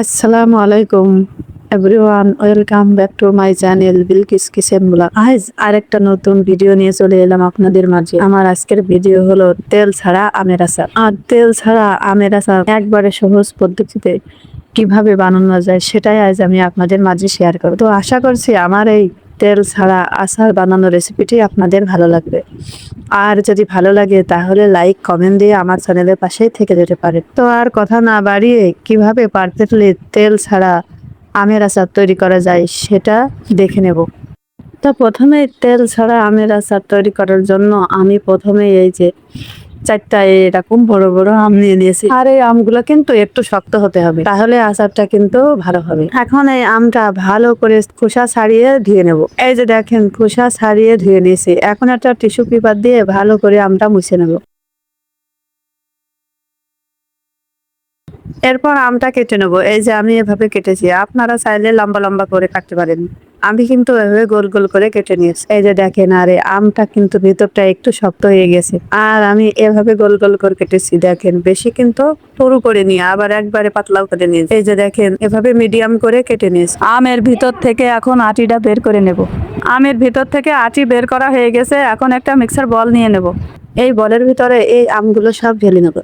আসসালামু আলাইকুম everyone welcome back to my channel Bilkis kitchen blog আজ আরেকটা নতুন ভিডিও নিয়ে চলে এলাম আপনাদের মাঝে। আমার আজকের ভিডিও হলো তেল ছাড়া আমের আচার। আর তেল ছাড়া আমের আচার একবারে সহজ পদ্ধতিতে কীভাবে বানানো যায় সেটাই আজ আমি আপনাদের মাঝে শেয়ার করব। তো আশা করছি আমার এই তেল ছাড়া আচার বানানোর রেসিপিটি আপনাদের ভালো লাগবে। আর যদি ভালো লাগে, তাহলে লাইক কমেন্ট দিয়ে আমার চ্যানেলের পাশেই থেকে যেতে পারে তো আর কথা না বাড়িয়ে, কীভাবে পারফেক্টলি তেল ছাড়া আমের আচার তৈরি করা যায়, সেটা দেখে নেব। তো প্রথমে তেল ছাড়া আমের আচার তৈরি করার জন্য আমি প্রথমে এই যে চারটা এরকম বড় বড় আম নিয়ে নিয়েছি। আর এই আমগুলো কিন্তু একটু শক্ত হতে হবে, তাহলে আচারটা কিন্তু ভালো হবে। এখন এই আমটা ভালো করে খোসা ছাড়িয়ে ধুয়ে নেব। এই যে দেখেন, খোসা ছাড়িয়ে ধুয়ে নিয়েছি। এখন একটা টিস্যু পেপার দিয়ে ভালো করে আমটা মুছে নেব। এরপর আমটা কেটে নেব। এই যে আমি এভাবে কেটেছি, আপনারা চাইলে লম্বা লম্বা করে কাটতে পারেন। আমি কিন্তু এভাবে গোল গোল করে কেটে নিয়েছি। এই যে দেখেন, আরে আমটা কিন্তু ভিতরটা একটু শক্ত হয়ে গেছে। আর আমি এভাবে গোল গোল করে কেটেছি, দেখেন, বেশি কিন্তু সরু করে নিয়ে, আবার একবারে পাতলাও করে নিয়েছি। এই যে দেখেন, এভাবে মিডিয়াম করে কেটে নিয়েছি। আমের ভিতর থেকে এখন আটিটা বের করে নেব। আমের ভিতর থেকে আটি বের করা হয়ে গেছে, এখন একটা মিক্সার বল নিয়ে নেব। এই বলের ভিতরে এই আমগুলো সব ঢেলে নেব।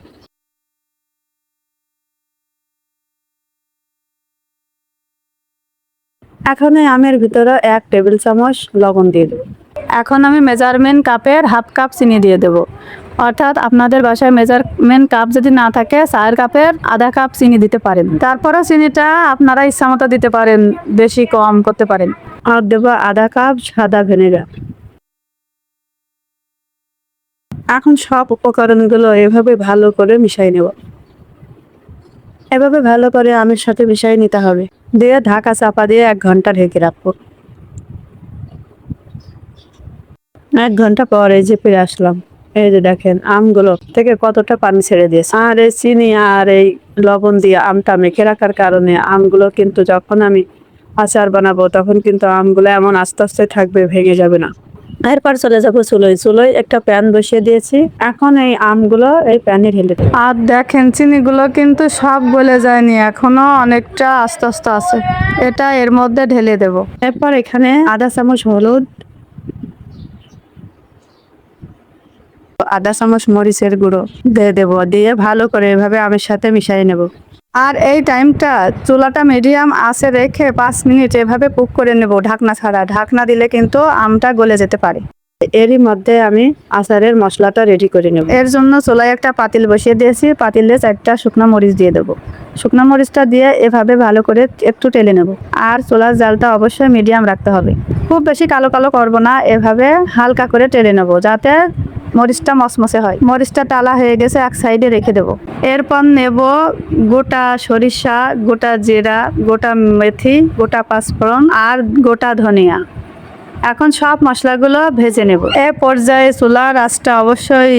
এখন আমের ভিতরে এক টেবিল চামচ লবণ দিয়ে দেবো। এখন আমি মেজারমেন্ট কাপের হাফ কাপ চিনি দিয়ে দেব। অর্থাৎ আপনাদের বাসায় মেজারমেন্ট কাপ যদি না থাকে, চায়ের কাপের আধা কাপ চিনি দিতে পারেন। তারপরে চিনিটা আপনারা ইচ্ছা মতো দিতে পারেন, বেশি কম করতে পারেন। আর দেবো আধা কাপ সাদা ভিনেগার। এখন সব উপকরণগুলো এভাবে ভালো করে মিশাই নেব। এভাবে ভালো করে আমের সাথে মিশাই নিতে হবে। দিয়ে ঢাকা চাপা দিয়ে এক ঘণ্টা ঢেকে রাখব। এক ঘণ্টা পরে যে ফিরে আসলাম। এই যে দেখেন, আমগুলো থেকে কতটা পানি ছেড়ে দিয়েছে। আর এই চিনি আর এই লবণ দিয়ে আমটা মেখে রাখার কারণে আমগুলো কিন্তু যখন আমি আচার বানাবো, তখন কিন্তু আমগুলো এমন আস্তে আস্তে থাকবে, ভেঙে যাবে না। এরপর চলে যাব চুলোয়। চুলোয় একটা প্যান বসিয়ে দিয়েছি। এখন এই আমগুলো এই প্যানে ঢেলে দেবো। আর দেখেন চিনিগুলো কিন্তু সব গলে যায়নি এখনও অনেকটা আস্তে আস্তে আছে। এটা এর মধ্যে ঢেলে দেব। এরপর এখানে আধা চামচ হলুদ আধা চামচ মরিচের গুঁড়ো দিয়ে দেবো। দিয়ে ভালো করে এভাবে আমের সাথে মিশিয়ে নেব। আর এই টাইমটা চুলাটা মিডিয়াম আছে রেখে পাঁচ মিনিট এভাবে কুক করে নেব ঢাকনা ছাড়া। ঢাকনা দিলে কিন্তু আমটা গলে যেতে পারে। এরই মধ্যে আমি আচারের মশলাটা রেডি করে নেব। এর জন্য চুলায় একটা পাতিল বসিয়ে দিয়েছি। পাতিলে চারটা শুকনো মরিচ দিয়ে দেবো। শুকনো মরিচটা দিয়ে এভাবে ভালো করে একটু টেলে নেব। আর চুলার জালটা অবশ্যই মিডিয়াম রাখতে হবে। খুব বেশি কালো কালো করব না এভাবে হালকা করে টেলে নেব যাতে মরিচটা মসমসে হয়। মরিচটা টালা হয়ে গেছে, এক সাইডে রেখে দেব। এরপর নেব গোটা সরিষা, গোটা জিরা, গোটা মেথি, গোটা পাঁচফোড়ন আর গোটা ধনিয়া। এখন সব মশলাগুলো ভেজে নেব। এ পর্যায়ে চুলার আঁচটা অবশ্যই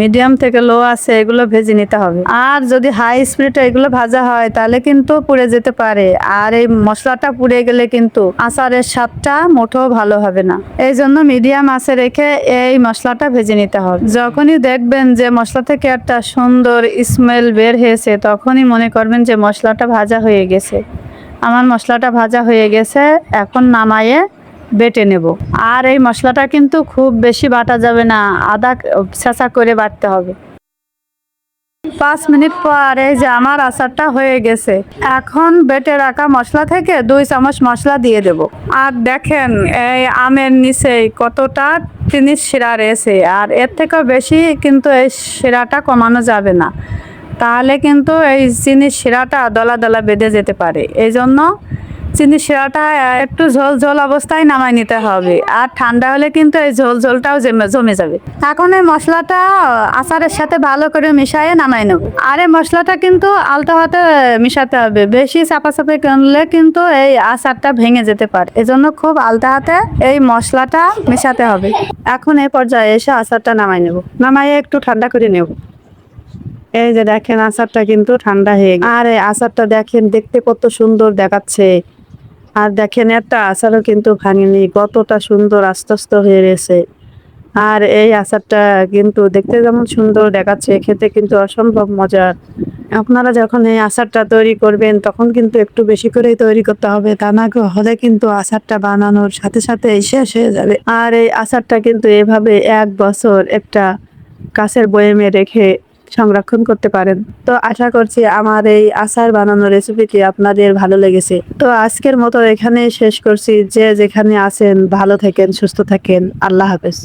মিডিয়াম থেকে লো আছে, এগুলো ভেজে নিতে হবে। আর যদি হাই স্পিডে এগুলো ভাজা হয়, তাহলে কিন্তু পুড়ে যেতে পারে। আর এই মশলাটা পুড়ে গেলে কিন্তু আচারের স্বাদটা মোটেও ভালো হবে না। এই জন্য মিডিয়াম আঁচে রেখে এই মশলাটা ভেজে নিতে হবে। যখনই দেখবেন যে মশলা থেকে একটা সুন্দর স্মেল বের হয়েছে, তখনই মনে করবেন যে মশলাটা ভাজা হয়ে গেছে। আমার মশলাটা ভাজা হয়ে গেছে, এখন নামায়ে বেটে নেব। আর এই মশলাটা কিন্তু খুব বেশি বাটা যাবে না, আদা ছেঁচা করে বাটতে হবে। পাঁচ মিনিট পর এই যে আমার আচারটা হয়ে গেছে। এখন বেটে রাখা মশলা থেকে দুই চামচ মশলা দিয়ে দেব। আর দেখেন এই আমের নিচে কতটা চিনির শিরা রয়েছে। আর এর থেকেও বেশি কিন্তু এই শিরাটা কমানো যাবে না। তাহলে কিন্তু এই চিনির শিরাটা দলা দলা বেঁধে যেতে পারে। এই জন্য চিনি শিরাটা একটু ঝোল ঝোল অবস্থায় নামাই নিতে হবে। আর ঠান্ডা হলে কিন্তু এই ঝোল ঝোলটাও জমে যাবে। এখন এই মশলাটা আচারের সাথে ভালো করে মিশিয়ে নামাই নেব। আর এই মশলাটা কিন্তু আলতো হাতে মিশাতে হবে। বেশি চাপা চাপি করলে কিন্তু এই আচারটা ভেঙে যেতে পারে। এজন্য খুব আলতো হাতে এই মশলাটা মিশাতে হবে। এখন এই পর্যায়ে এসে আচারটা নামাই নেব। নামাইয়ে একটু ঠান্ডা করে নেব। এই যে দেখেন, আচারটা কিন্তু ঠান্ডা হয়ে আর এই আচারটা দেখেন, দেখতে কত সুন্দর দেখাচ্ছে। আর দেখেন, একটা আচারও কিন্তু ভাঙেনি। কতটা সুন্দর আস্তে আস্তে হয়ে গেছে আর এই আচারটা কিন্তু দেখতে যেমন সুন্দর দেখাচ্ছে, খেতে কিন্তু অসম্ভব মজার। আপনারা যখন এই আচারটা তৈরি করবেন, তখন কিন্তু একটু বেশি করেই তৈরি করতে হবে, তা না হলে কিন্তু আচারটা বানানোর সাথে সাথে শেষ হয়ে যাবে। আর এই আচারটা কিন্তু এভাবে এক বছর একটা কাছের বয়েমে রেখে সংরক্ষণ করতে পারেন। তো আশা করছি আমার এই আচার বানানো রেসিপিটি আপনাদের ভালো লেগেছে। তো আজকের মতো এখানেই শেষ করছি। যে যেখানে আছেন, ভালো থাকেন, সুস্থ থাকেন। আল্লাহ হাফেজ।